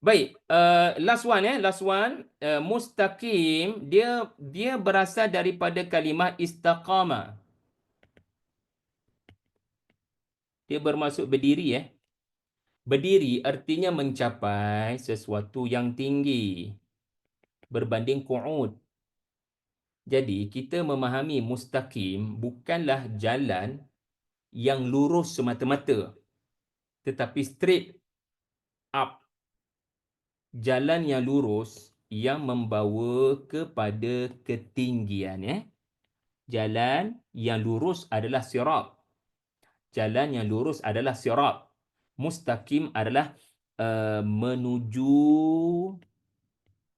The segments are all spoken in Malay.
Baik, uh, last one eh, last one. Uh, mustaqim dia dia berasal daripada kalimah istaqama. Dia bermaksud berdiri eh. Berdiri artinya mencapai sesuatu yang tinggi berbanding qu'ud. Jadi kita memahami mustaqim bukanlah jalan yang lurus semata-mata tetapi straight up jalan yang lurus yang membawa kepada ketinggian ya. Jalan yang lurus adalah sirat. Jalan yang lurus adalah sirat. Mustaqim adalah uh, menuju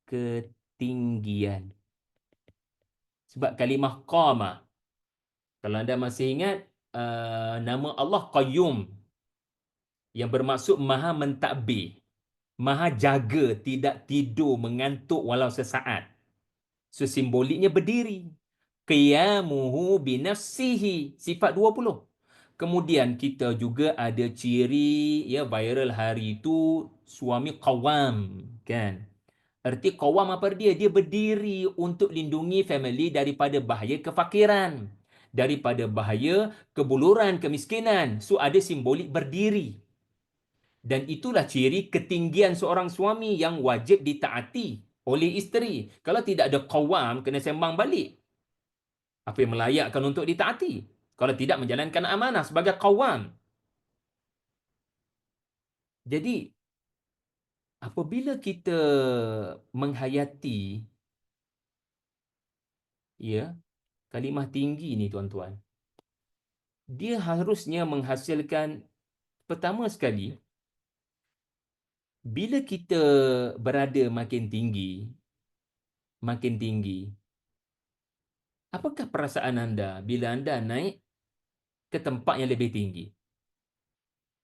ketinggian. Sebab kalimah qama. Kalau anda masih ingat uh, nama Allah Qayyum yang bermaksud maha mentadbir maha jaga tidak tidur mengantuk walau sesaat. So simboliknya berdiri. Qiyamuhu binafsihi sifat 20. Kemudian kita juga ada ciri ya viral hari itu suami qawam kan. Erti qawam apa dia? Dia berdiri untuk lindungi family daripada bahaya kefakiran, daripada bahaya kebuluran, kemiskinan. So ada simbolik berdiri. Dan itulah ciri ketinggian seorang suami yang wajib ditaati oleh isteri. Kalau tidak ada qawam, kena sembang balik. Apa yang melayakkan untuk ditaati? Kalau tidak menjalankan amanah sebagai qawam. Jadi, apabila kita menghayati ya kalimah tinggi ni tuan-tuan, dia harusnya menghasilkan pertama sekali, bila kita berada makin tinggi, makin tinggi, apakah perasaan anda bila anda naik ke tempat yang lebih tinggi?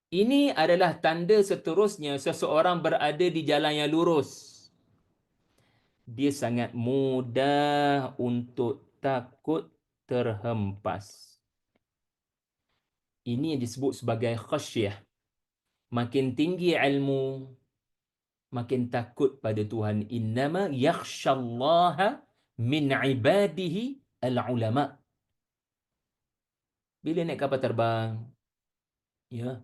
Ini adalah tanda seterusnya seseorang berada di jalan yang lurus. Dia sangat mudah untuk takut terhempas. Ini yang disebut sebagai khasyah. Makin tinggi ilmu, makin takut pada Tuhan. Innama yakhshallaha min ibadihi al-ulama. Bila naik kapal terbang ya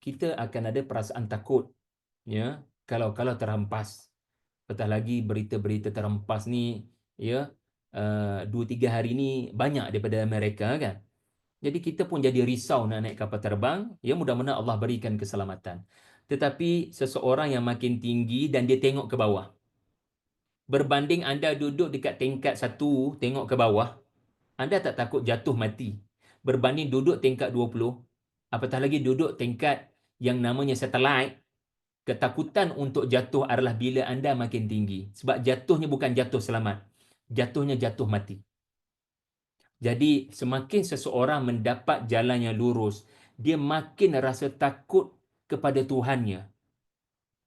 kita akan ada perasaan takut ya. Kalau kalau terhempas. Apatah lagi berita-berita terhempas ni ya uh, dua tiga hari ni banyak daripada Amerika kan. Jadi kita pun jadi risau nak naik kapal terbang. Ya mudah-mudahan Allah berikan keselamatan tetapi seseorang yang makin tinggi dan dia tengok ke bawah. Berbanding anda duduk dekat tingkat satu, tengok ke bawah, anda tak takut jatuh mati. Berbanding duduk tingkat 20, apatah lagi duduk tingkat yang namanya satelit, ketakutan untuk jatuh adalah bila anda makin tinggi. Sebab jatuhnya bukan jatuh selamat. Jatuhnya jatuh mati. Jadi semakin seseorang mendapat jalan yang lurus, dia makin rasa takut kepada Tuhannya.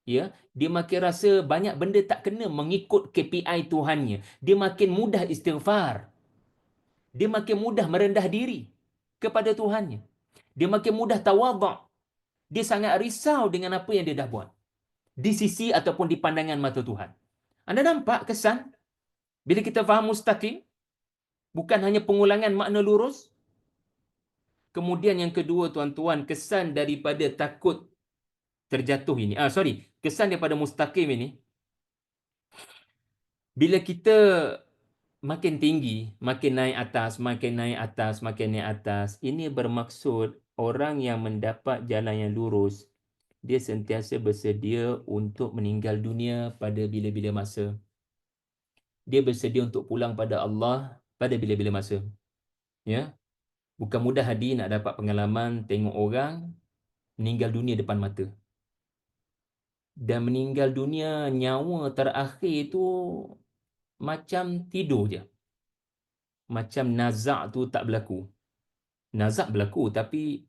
Ya, dia makin rasa banyak benda tak kena mengikut KPI Tuhannya. Dia makin mudah istighfar. Dia makin mudah merendah diri kepada Tuhannya. Dia makin mudah tawaduk. Dia sangat risau dengan apa yang dia dah buat. Di sisi ataupun di pandangan mata Tuhan. Anda nampak kesan? Bila kita faham mustaqim, bukan hanya pengulangan makna lurus. Kemudian yang kedua, tuan-tuan, kesan daripada takut terjatuh ini. Ah sorry, kesan daripada mustaqim ini bila kita makin tinggi, makin naik atas, makin naik atas, makin naik atas, ini bermaksud orang yang mendapat jalan yang lurus dia sentiasa bersedia untuk meninggal dunia pada bila-bila masa. Dia bersedia untuk pulang pada Allah pada bila-bila masa. Ya. Bukan mudah hadi nak dapat pengalaman tengok orang meninggal dunia depan mata dan meninggal dunia nyawa terakhir tu macam tidur je. Macam nazak tu tak berlaku. Nazak berlaku tapi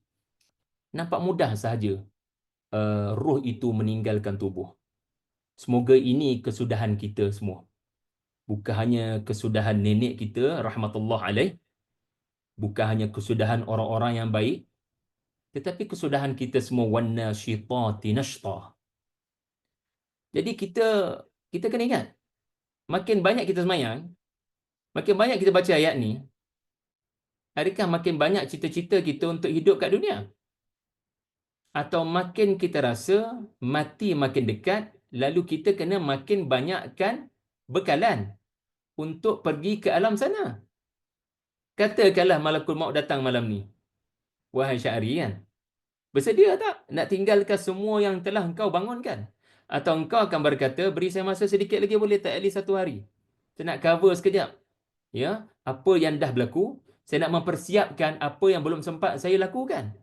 nampak mudah sahaja uh, roh itu meninggalkan tubuh. Semoga ini kesudahan kita semua. Bukan hanya kesudahan nenek kita rahmatullah alaih. Bukan hanya kesudahan orang-orang yang baik. Tetapi kesudahan kita semua wanna syitati nashtah Jadi kita kita kena ingat, makin banyak kita semayang, makin banyak kita baca ayat ni, adakah makin banyak cita-cita kita untuk hidup kat dunia? Atau makin kita rasa mati makin dekat, lalu kita kena makin banyakkan bekalan untuk pergi ke alam sana. Katakanlah malakul maut datang malam ni. Wahai Syahri kan? Bersedia tak nak tinggalkan semua yang telah engkau bangunkan? Atau engkau akan berkata, beri saya masa sedikit lagi boleh tak? At least satu hari. Saya nak cover sekejap. Ya, apa yang dah berlaku, saya nak mempersiapkan apa yang belum sempat saya lakukan.